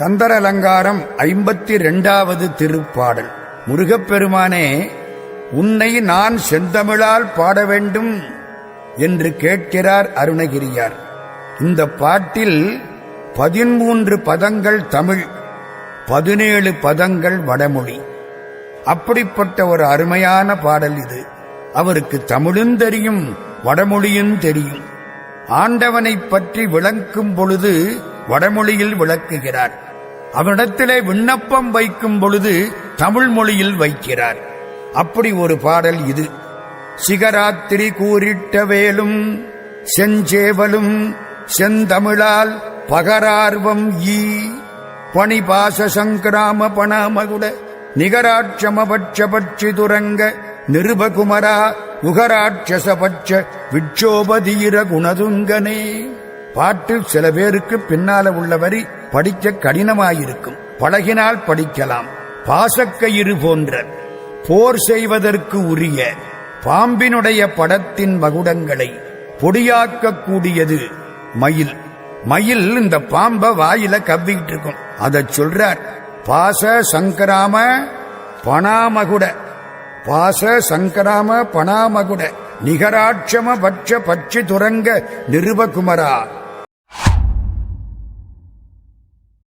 கந்தர் அலங்காரம் ஐம்பத்தி இரண்டாவது திருப்பாடல். முருகப்பெருமானே உன்னை நான் செந்தமிழால் பாட வேண்டும் என்று கேட்கிறார் அருணகிரியார். இந்த பாட்டில் பதிமூன்று பதங்கள் தமிழ் பதினேழு பதங்கள் வடமொழி. அப்படிப்பட்ட ஒரு அருமையான பாடல் இது. அவருக்கு தமிழும் தெரியும் வடமொழியும் தெரியும். ஆண்டவனைப் பற்றி விளக்கும் பொழுது வடமொழியில் விளக்குகிறார். அவனிடத்திலே விண்ணப்பம் வைக்கும் பொழுது தமிழ் மொழியில் வைக்கிறார். அப்படி ஒரு பாடல் இது. சிகராத்திரி கூறிட்ட வேலும் செஞ்சேவலும் செந்தமிழால் பகரார்வம் ஈ. பணிபாச சங்கிராம பணாமகுட நிகராட்சமபட்சபட்சி துரங்க நிருபகுமரா உகராட்சசபட்ச விட்சோபதீர குணதுங்கனே பாட்டு சில பேருக்கு பின்னால உள்ள வரி படிக்க கடினமாயிருக்கும். பழகினால் படிக்கலாம். பாசக்கயிறு போன்ற போர் செய்வதற்கு உரிய பாம்பினுடைய படத்தின் மகுடங்களை பொடியாக்கக்கூடியது மயில். மயில் இந்த பாம்ப வாயில கவ்விட்டு இருக்கும் அதை சொல்றார் பாச சங்கராம பணாமகுட பாச சங்கராம பணாமகுட நிகராட்சம பட்ச பட்சி துரங்க நிருபகுமரா